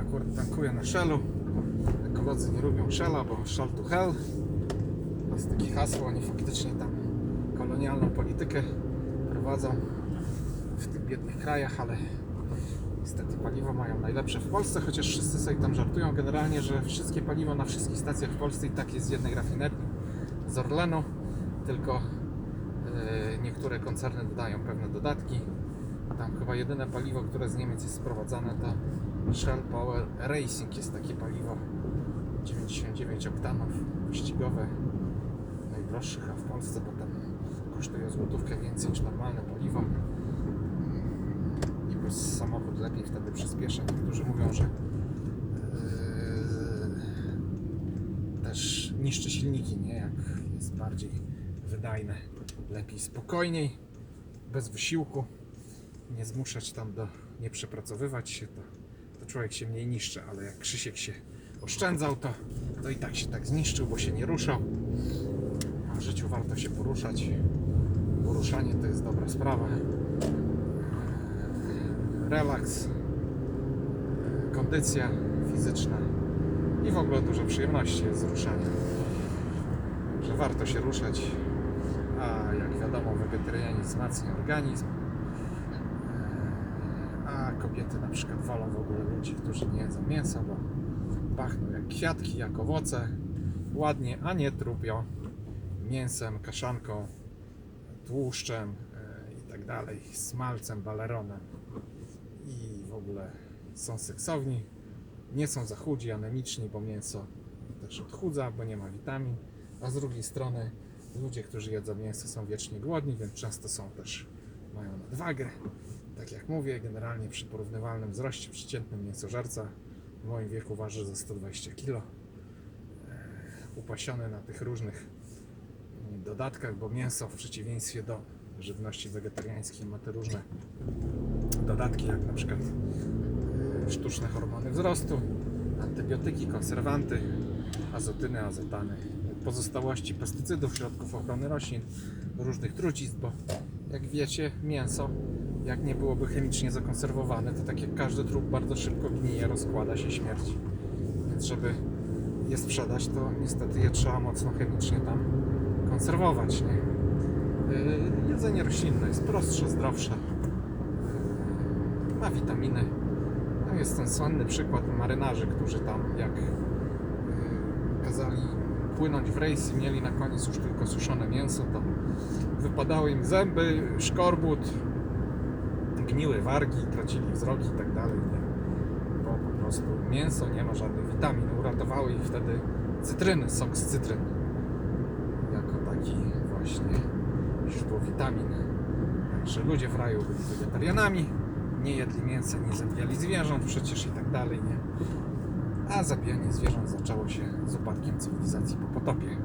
akurat tankuję na Shellu. Ekolodzy nie lubią Shella, bo Shell to hell. To jest takie hasło, oni faktycznie tam kolonialną politykę prowadzą w tych biednych krajach, ale niestety paliwo mają najlepsze w Polsce, chociaż wszyscy sobie tam żartują generalnie, że wszystkie paliwo na wszystkich stacjach w Polsce i tak jest z jednej rafinerii, z Orlenu, tylko e, niektóre koncerny dodają pewne dodatki. Tam chyba jedyne paliwo, które z Niemiec jest sprowadzane to Shell Power Racing jest takie paliwo 99 oktanów wyścigowe najdroższych, a w Polsce potem kosztuje złotówkę więcej niż normalne paliwo i plus samochód lepiej wtedy przyspiesza. Niektórzy mówią, że yy, też niszczy silniki, nie? Jak jest bardziej wydajne, lepiej, spokojniej, bez wysiłku, nie zmuszać tam do, nie przepracowywać się, to, to człowiek się mniej niszczy, ale jak Krzysiek się oszczędzał, to, to i tak się tak zniszczył, bo się nie ruszał. A w życiu warto się poruszać. Poruszanie to jest dobra sprawa. Relaks, kondycja fizyczna i w ogóle dużo przyjemności z ruszania. Że warto się ruszać, a jak wiadomo, wegetarianizm wzmacnia organizm. Kobiety na przykład wolą w ogóle ludzi, którzy nie jedzą mięsa, bo pachną jak kwiatki, jak owoce, ładnie, a nie trupią mięsem, kaszanką, tłuszczem e, i tak dalej, smalcem, baleronem i w ogóle są seksowni, nie są za chudzi, anemiczni, bo mięso też odchudza, bo nie ma witamin, a z drugiej strony ludzie, którzy jedzą mięso są wiecznie głodni, więc często są też, mają nadwagę. Tak jak mówię, generalnie przy porównywalnym wzroście przeciętny mięsożerca w moim wieku waży ze 120 kg. Upasiony na tych różnych mm, dodatkach, bo mięso w przeciwieństwie do żywności wegetariańskiej ma te różne dodatki, jak na przykład e, sztuczne hormony wzrostu, antybiotyki, konserwanty, azotyny, azotany, pozostałości pestycydów, środków ochrony roślin, różnych trucizn, bo jak wiecie, mięso, jak nie byłoby chemicznie zakonserwowane, to tak jak każdy trup bardzo szybko gnije, rozkłada się, śmierci. Więc żeby je sprzedać, to niestety je trzeba mocno chemicznie tam konserwować. Nie? Yy, Jedzenie roślinne jest prostsze, zdrowsze, yy, ma witaminy. No jest ten słynny przykład marynarzy, którzy tam jak yy, kazali płynąć w rejs i mieli na koniec już tylko suszone mięso, to wypadały im zęby, szkorbut, gniły wargi, tracili wzrok i tak dalej, nie? bo po prostu mięso nie ma żadnych witamin. Uratowały ich wtedy cytryny, sok z cytryn, jako taki właśnie źródło witamin. Także ludzie w raju byli wegetarianami, nie jedli mięsa, nie zabijali zwierząt przecież i tak dalej, nie? A zabijanie zwierząt zaczęło się z upadkiem cywilizacji po potopie.